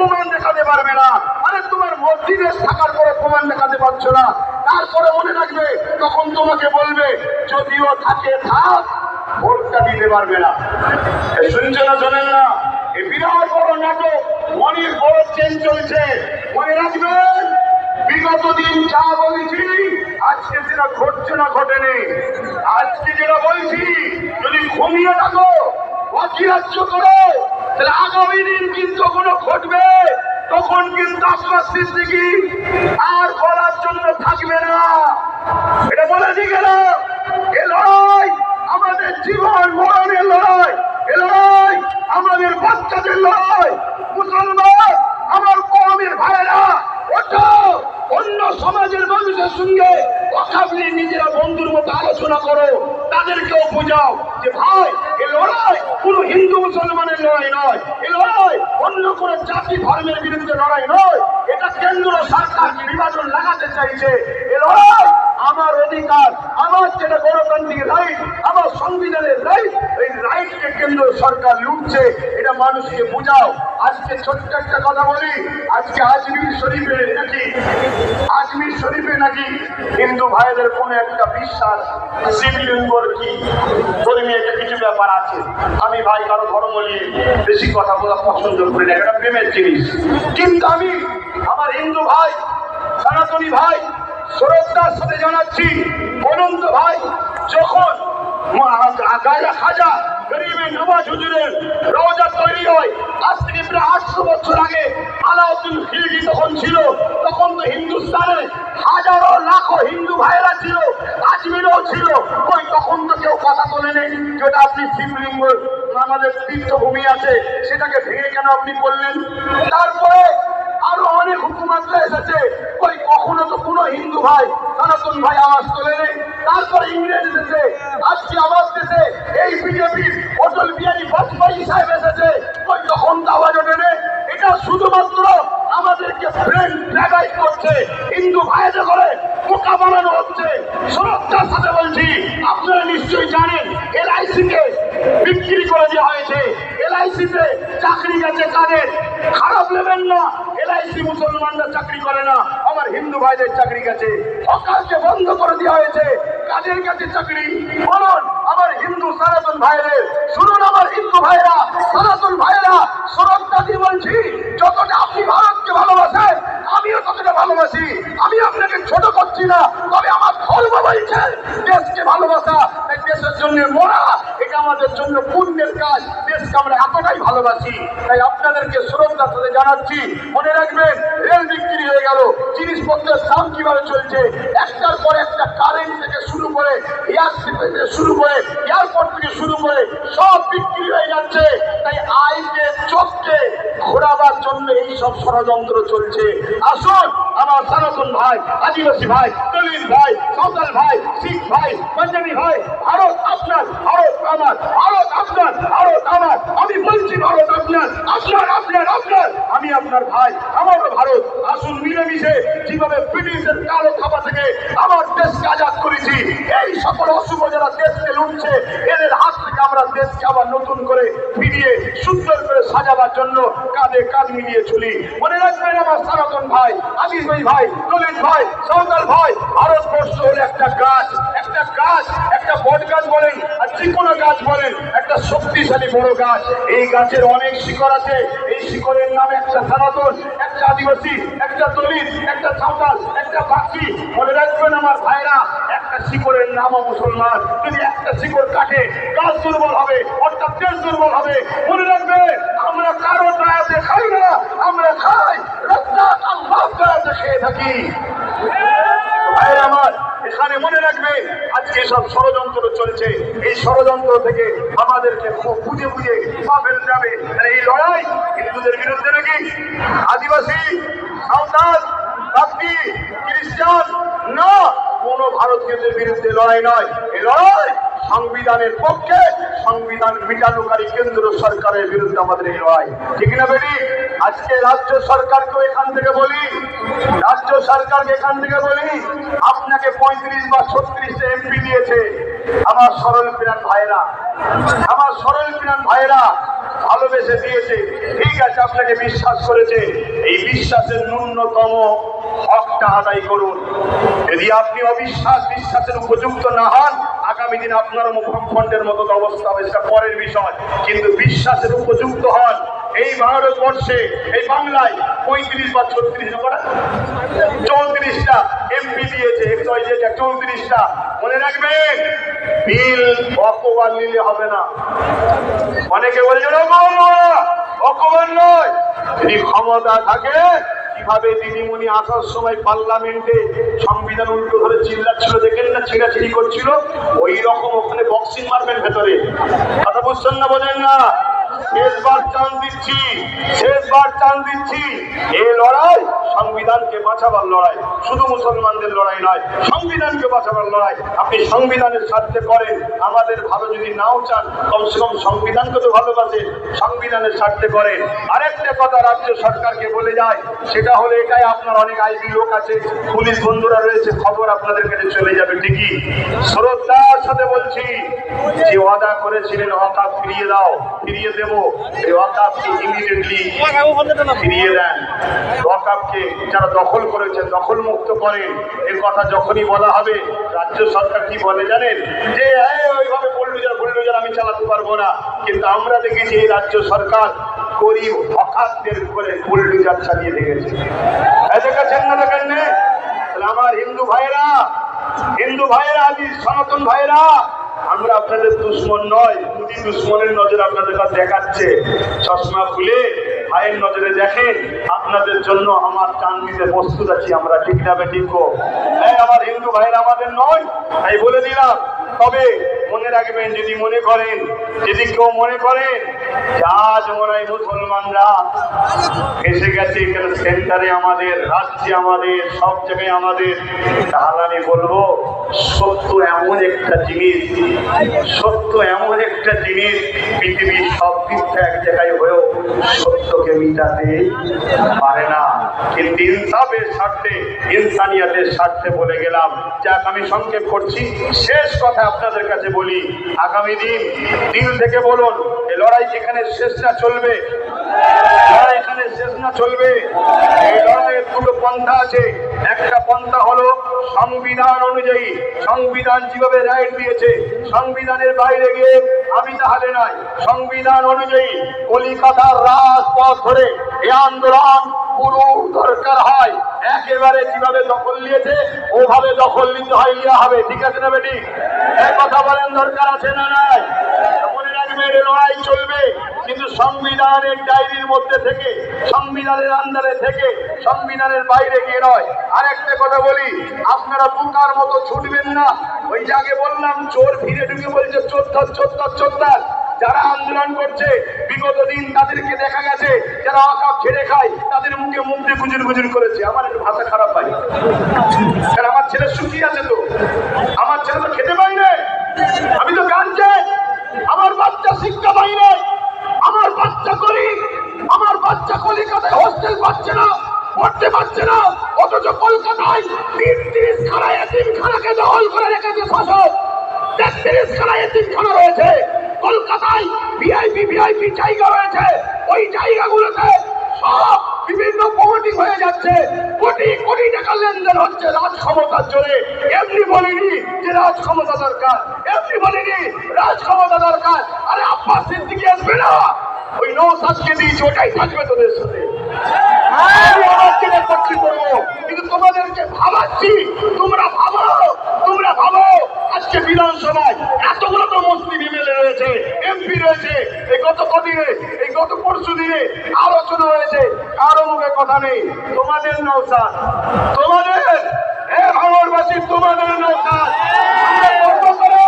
প্রমাণ দেখাতে পারবে না। আরে, তোমার মসজিদে থাকার পরে প্রমাণ দেখাতে পারছ না। তারপরে মনে রাখবে, তখন তোমাকে বলবে, যদিও থাকে, থাক, ভোটটা দিতে পারবে না। শুনছে না, শোনেন না? এই বিরাট বড় নাটক অনেক বড় চেন চলছে। মনে রাখবেন, বিগত দিন যা বলেছি, আজকে যেটা ঘটছে না ঘটেনি। আজকে যেটা বলছি, যদি ঘুমিয়ে থাকো অচিরাজ্য করো। তাহলে আগামী দিন কিন্তু কোনো ঘটবে, তখন কিন্তু আপনার সিদ্দিকি আর বলার জন্য থাকবে না। এটা বলে দিয়ে গেল? এ লড়াই আমাদের জীবন, মরণের লড়াই। এ লড়াই আমাদের বাচ্চাদের লড়াই। মুসলমান আমার কমের ভাইরা, ওঠো। অন্য সমাজের মানুষের সঙ্গে কথা বলে নিজেরা বন্ধুর মতো আলোচনা করো। তাদেরকেও বোঝাও যে ভাই, এ লড়াই কোন হিন্দু মুসলমানের লড়াই নয়। এ লড়াই অন্য কোন জাতি ধর্মের বিরুদ্ধে লড়াই নয়। এটা কেন্দ্র সরকার নির্বাচন লাগাতে চাইছে, এ লড়াই আমার অধিকার, আমার যেটা গণতান্ত্রিক রাইট আমার সংবিধানের রাইট এই রাইটকে কেন্দ্র সরকার লুটছে, এটা মানুষকে বোঝাও। আজকে ছোট্ট একটা কথা বলি, আজকে আজমির শরীফে নাকি, আজমির শরীফে নাকি হিন্দু ভাইদের কোনো একটা বিশ্বাস শিবলিঙ্গর কি? ধর্মীয় একটা কিছু ব্যাপার আছে। আমি ভাই কারও ধর্ম নিয়ে বেশি কথা বলা পছন্দ করি না, এটা প্রেমের জিনিস। কিন্তু আমি, আমার হিন্দু ভাই, সনাতনী ভাই শ্রদ্ধার সাথে জানাচ্ছি, অনন্ত ভাই, যখন খাজা গরিবের নবাজ হুজুরের তৈরি হয়, আজ থেকে প্রায় আটশো বছর আগে আলাউদ্দিন খিলজি তখন ছিল, তখন তো হিন্দুস্তানে হাজারো লাখো হিন্দু ভাইরা ছিল, আজমিরও ছিল। ওই তখন তো কেউ কথা বলেনি যেটা আপনি শিবলিঙ্গ আমাদের তীর্থভূমি আছে, সেটাকে ভেঙে কেন আপনি বললেন? তারপরে হিন্দু ভাই, সনাতন ভাই আওয়াজ তোলে নেই তারপরে ইংরেজ এসেছে আজকে আওয়াজ দেশে এই বিজেপির অটল বিহারী বাজপেয়ী সাহেব এসেছে। ওই তখন আওয়াজ ওঠে। এটা শুধুমাত্র আমাদেরকে ব্রেন ড্রাগাইট করছে। হিন্দু ভাইদের করে বোকা বানানো হচ্ছে। সুরক্ষার সাথে বলছি, আপনারা নিশ্চয়ই জানেন এলআইসি কে এলআইসি তে চাকরি গেছে তাদের খারাপ নেবেন না। এলআইসি মুসলমানরা চাকরি করে না। আমার হিন্দু ভাইদের চাকরি গেছে। সকালকে বন্ধ করে দেওয়া হয়েছে। কাদের কাছে চাকরি? বলুন, আমার হিন্দু সনাতন ভাইদের শুনুন আমার হিন্দু ভাইরা সনাতন ভাইরা সুরক্ষা দিয়ে বলছি, যতটা আপনি ভারতকে ভালোবাসেন ততটা ভালোবাসি? আমি আপনাকে ছোট করছি না, তবে আমার ধর্ম বলছে দেশকে ভালোবাসা। দেশের জন্য মরা, এটা আমাদের জন্য পুণ্যের কাজ। দেশকে আমরা এতটাই ভালোবাসি। তাই আপনাদেরকে শ্রদ্ধার সাথে জানাচ্ছি, মনে রাখবেন, রেল বিক্রি হয়ে গেল। জিনিসপত্রের দাম কীভাবে চলছে? একটার পর একটা কারেন্ট থেকে শুরু করে থেকে শুরু করে এয়ারপোর্ট থেকে শুরু করে সব ষড়যন্ত্র চলছে। আসুন, আমার সনাতন ভাই, আদিবাসী ভাই, দলিত ভাই সাঁওতাল ভাই, শিখ ভাই, পাঞ্জাবি ভাই, ভারত আপনার, ভারত আমার, ভারত আপনার, ভারত আমার, আমি বলছি ভারত আপনার আপনার আপনার আপনার। আমি আপনার ভাই আমারও ভারত। আসুন মিলেমিশে, যেভাবে ব্রিটিশের কালো খাপা থেকে আমার দেশকে আজাদ করেছি, এই সকল অশুভ যারা দেশকে লুটছে আমরা দেশকে আবার নতুন করে ফিরিয়ে সুন্দর করে সাজাবার জন্য কাঁধে কাঁধ মিলিয়ে চলি। মনে রাখবেন আমার সনাতন ভাই, আজিজ ভাই ভাই, দলিত ভাই, সাঁওতাল ভাই, ভারতবর্ষ হলো একটা গাছ একটা গাছ, একটা বট গাছ বলেন, আর যে কোনো গাছ বলেন, একটা শক্তিশালী বড় গাছ। এই গাছের অনেক শিকড় আছে, এই শিকড়ের নাম একটা সনাতন একটা আদিবাসী, একটা দলিত, একটা সাঁওতাল, একটা পাখি। মনে রাখবেন আমার ভাইরা, একটা শিকড়ের নামও মুসলমান। যদি একটা শিকড় কাটে দুর্বল হবে, অর্থাৎ দেশ দুর্বল হবে। মনে রাখবে, আমরা কারও দয়াতে খাই না, আমরা খাই। রক্তাত আল্লাহ দয়াতে খেয়ে থাকি। আমার, এখানে মনে রাখবে, আজকে সব ষড়যন্ত্র চলছে। এই ষড়যন্ত্র থেকে আমাদেরকে খুব বুঝে বুঝে পা ফেলতে হবে আর এই লড়াই হিন্দুদের বিরুদ্ধে নাকি? আদিবাসী, সাঁওতাল বাগদি খ্রিস্টান? না, কোনো ভারতীয়দের বিরুদ্ধে লড়াই নয়। এই লড়াই সংবিধানের পক্ষে সংবিধান মিটানোকারী কেন্দ্র সরকারের বিরুদ্ধে আমাদের এই লড়াই। ঠিক না বেটি? আজকে রাজ্য সরকারকে এখান থেকে বলি, রাজ্য সরকারকে এখান থেকে বলি, আপনাকে পঁয়ত্রিশ বা ছত্রিশে এমপি দিয়েছে আমার সরল প্রাণ ভাইরা আমার সরল প্রাণ ভাইরা ভালোবেসে দিয়েছে। ঠিক আছে, আপনাকে বিশ্বাস করেছে। এই বিশ্বাসের ন্যূনতম হকটা আদায় করুন। যদি আপনি অবিশ্বাস, বিশ্বাসের উপযুক্ত না হন আগামী দিন আপনারও মুখখণ্ডের মতো অবস্থা হবে, সেটা পরের বিষয়। কিন্তু বিশ্বাসের উপযুক্ত হন। এই ভারতবর্ষে, এই বাংলায় পঁয়ত্রিশ বা ছত্রিশ নম্বর চৌত্রিশটা এমপি দিয়েছে চৌত্রিশটা। মনে রাখবেন, বিল অকবার নিলে হবে না। অনেকে বলছে অকবার নয়। যদি ক্ষমতা থাকে কীভাবে দিদিমণি আসার সময় পার্লামেন্টে সংবিধান উল্টো ধরে চিল্লাচ্ছিল, দেখেন না, ছিঁড়াছিড়ি করছিল? ওই রকম ওখানে বক্সিং মারবেন ভেতরে। কথা বুঝছেন না বলেন না? শেষবার চান দিচ্ছি, শেষবার চান দিচ্ছি। এই লড়াই সংবিধানকে বাঁচাবার লড়াই, শুধু মুসলমানদের লড়াই নয়, সংবিধানকে বাঁচাবার লড়াই। আপনি সংবিধানের স্বার্থে করেন, আমাদের ভালো যদি নাও চান, কমসে কম সংবিধানকে তো ভালোবাসেন, সংবিধানের স্বার্থে করেন। আরেকটা কথা রাজ্য সরকারকে বলে যায়, সেটা হলো এটাই, আপনার অনেক আইবি লোক আছে, পুলিশ বন্ধুরা রয়েছে, খবর আপনাদের কাছে চলে যাবে ঠিকই। শ্রদ্ধার সাথে বলছি, যে ওয়াদা করেছিলেন অকাপ ফিরিয়ে দাও, ফিরিয়ে দেবো এই অকাপকে ইমিডিয়েটলি ফিরিয়ে দেন। ওয়াকাপকে যারা দখল করেছে দখল মুক্ত করেন এর কথা যখনই বলা হবে, রাজ্য সরকার কি বলে জানেন? যে এই ওইভাবে বুলডোজার বুলডোজার আমি চালাতে পারব না। কিন্তু আমরা দেখেছি এই রাজ্য সরকার গরিব হকাতদের করে বুলডোজার চালিয়ে দেখেছে দেখেছেন না দেখেন আমার হিন্দু ভাইরা হিন্দু ভাইরা আদি সনাতন ভাইরা আমরা আপনাদের দুশ্মন নয়, দুটি দুশ্মনের নজর আপনাদের কাছে দেখাচ্ছে চশমা খুলে ভাইয়ের নজরে দেখেন, আপনাদের জন্য আমার চান দিতে প্রস্তুত আছি, আমরা ঠিক না ঠিক আমার হিন্দু ভাইয়ের আমাদের নয়, তাই বলে দিলাম। তবে মনে রাখবেন যদি মনে করেন, যদি কেউ মনে করেন আজ মনে হয় মুসলমানরা এসে গেছে সেন্টারে আমাদের, রাজ্যে আমাদের, সব জায়গায় আমাদের, তাহলে আমি বলব, সত্য এমন একটা জিনিস, সত্য এমন একটা জিনিস, পৃথিবীর সব দিকটা এক জায়গায় হয়েও সত্যকে মিটাতে পারে না। কিন্তু ইনসাফের স্বার্থে, ইনসানিয়াতের স্বার্থে বলে গেলাম। যাক, আমি সংক্ষেপ করছি। শেষ কথা আপনাদের কাছে বলি। আগামী দিন দিন থেকে বলুন এই লড়াই যেখানে শেষ না চলবে, লড়াই এখানে শেষ না চলবে, এই লড়াইয়ের দুটো পন্থা আছে। একটা পন্থা হলো সংবিধান অনুযায়ী। সংবিধান যেভাবে রাইট দিয়েছে, সংবিধানের বাইরে গিয়ে আমি তাহলে নাই। সংবিধান অনুযায়ী কলিকাতার রাজপথ ধরে এই আন্দোলন পুরো দরকার হয়। একেবারে যেভাবে দখল নিয়েছে, ওভাবে দখল নিতে হয় ইয়া হবে। ঠিক আছে না বেটি? এক কথা বলেন, দরকার আছে না নাই? মনে রাখবেন, লড়াই চলবে, কিন্তু সংবিধানের ডায়েরির মধ্যে থেকে, সংবিধানের আন্দারে থেকে, সংবিধানের বাইরে গিয়ে নয়। আরেকটা কথা বলি, আপনারা বুকার মতো ছুটবেন না। ওই যে আগে বললাম, চোর ফিরে ঢুকে বলছে চোদ্দার চোদ্দার চোদ্দার যারা আন্দোলন করছে, বিগত দিন তাদেরকে দেখা গেছে, যারা আকাপ ছেড়ে খায়, তাদের মুখে মুখ গুজুর গুজুর করেছে। আমার একটু ভাষা খারাপ পাই কারণ আমার ছেলে সুখী আছে তো। আমার ছেলে তো খেতে পাই না। আমি তো চাই আমার বাচ্চা শিক্ষা পাই না। আমার বাচ্চা করি আমার বাচ্চা কলিকাতায় হোস্টেল পাচ্ছে না, পড়তে পারছে না। অথচ কলকাতায় তিরিশ খানা এতিম খানাকে দখল করে রেখেছে শাসক। তেত্রিশ খানা এতিম খানা রয়েছে। কলকাতায় ভিআইপি ভিআইপি জায়গা রয়েছে। ওই জায়গাগুলোতে সব বিভিন্ন প্রমোটিং হয়ে যাচ্ছে। কোটি কোটি টাকা লেনদেন হচ্ছে রাজ ক্ষমতার জোরে। এমনি বলিনি যে রাজ ক্ষমতা দরকার। এমনি বলিনি রাজ ক্ষমতা দরকার। আরে আব্বাস সিদ্দিকি আসবে না। ওই নৌসাদকে দিয়েছি, ওটাই থাকবে তোদের সাথে। কিন্তু তোমাদেরকে ভাবাচ্ছি, তোমরা ভাবো তোমরা ভাবো, আজকে বিধানসভায় এতগুলো তো এমএলএ রয়েছে এমপি রয়েছে, এই গত কদিনে, এই গত পরশু দিনে আলোচনা হয়েছে, কারও মুখে কথা নেই। তোমাদের নৌসাদ তোমাদের এ ভাঙরবাসী, তোমাদের করো,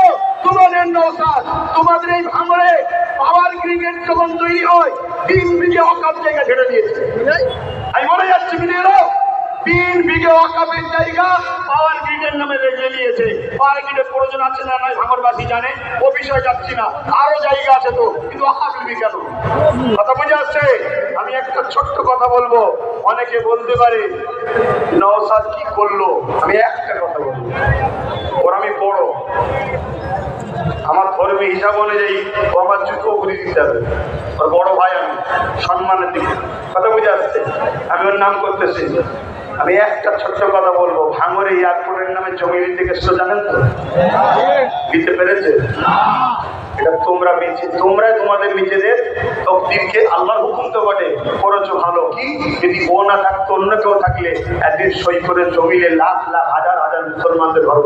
তোমাদের নৌসাদ তোমাদের এই ভাঙরে পাওয়ার ক্রিকেট যখন তৈরি হয় তিন বিঘে অকাপ জায়গা ছেড়ে দিয়েছে। আমি বলে যাচ্ছি বিনিয়োগ তিন বিঘে অকাপের জায়গা পাওয়ার গ্রিডের নামে রেখে নিয়েছে পাওয়ার গ্রিডের প্রয়োজন আছে না নয় ভাঙরবাসী জানে ও বিষয়ে যাচ্ছি না। আরও জায়গা আছে তো, কিন্তু অকাপ নিবি কেন? কথা বুঝে আসছে? আমি একটা ছোট্ট কথা বলব। অনেকে বলতে পারে নওসাদ কি করল? আমি একটা কথা বলব। ওর আমি বড়। আমার ধর্মী হিসাব অনুযায়ী ও আমার জুতো দিতে হবে ওর বড় ভাই আমি, সম্মানের দিকে। কথা বুঝে আসছে? আমি ওর নাম করতেছি। আমি একটা ছোট্ট কথা বলব ভাঙরে এয়ারপোর্টের নামে জমি নিতে গেছিল জানেন তো? দিতে পেরেছে? তোমরা তোমরা তোমাদের নিজেদের তকদিরকে আল্লাহর হুকুম তো বটে, করেছ ভালো। কি? যদি ও না থাকতো, অন্য কেউ থাকলে একদিন সই করে জমিলে লাখ লাখ, হাজার হাজার মুসলমানদের ঘর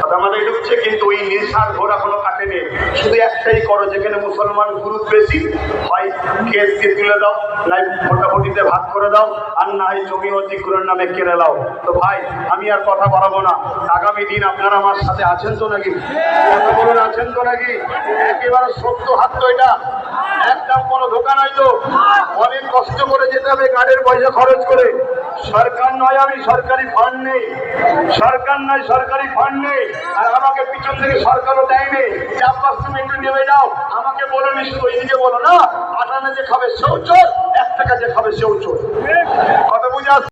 কথা আমাদের ঢুকছে, কিন্তু ওই নেশার ঘোরা কোনো কাটেনি। শুধু একটাই করো, যেখানে মুসলমান গুরুত্ব বেশি হয় কেসকে তুলে দাও নাই ফোটাফুটিতে ভাগ করে দাও, আর না হয় জমি অতিক্রমের নামে কেড়ে দাও তো ভাই, আমি আর কথা বাড়াবো না। আগামী দিন আপনারা আমার সাথে আছেন তো নাকি? কথা বলুন, আছেন তো নাকি? একেবারে সত্য হাত তো এটা। কোনো ধোকা নাই তো? অনেক কষ্ট করে যেতে হবে গাড়ির পয়সা খরচ করে। সরকার নয় আমি, সরকারি ফান্ড নেই। সরকার নয়, সরকারি ফান্ড নেই। আর আমাকে পিছন থেকে সরকারও দেয়নি। চার পাঁচ তুমি একটু নেমে যাও। আমাকে বলো নি শুধু ওইদিকে বলো না। আটানা যে খাবে সেও চোর, এক টাকা যে খাবে সেও চোর।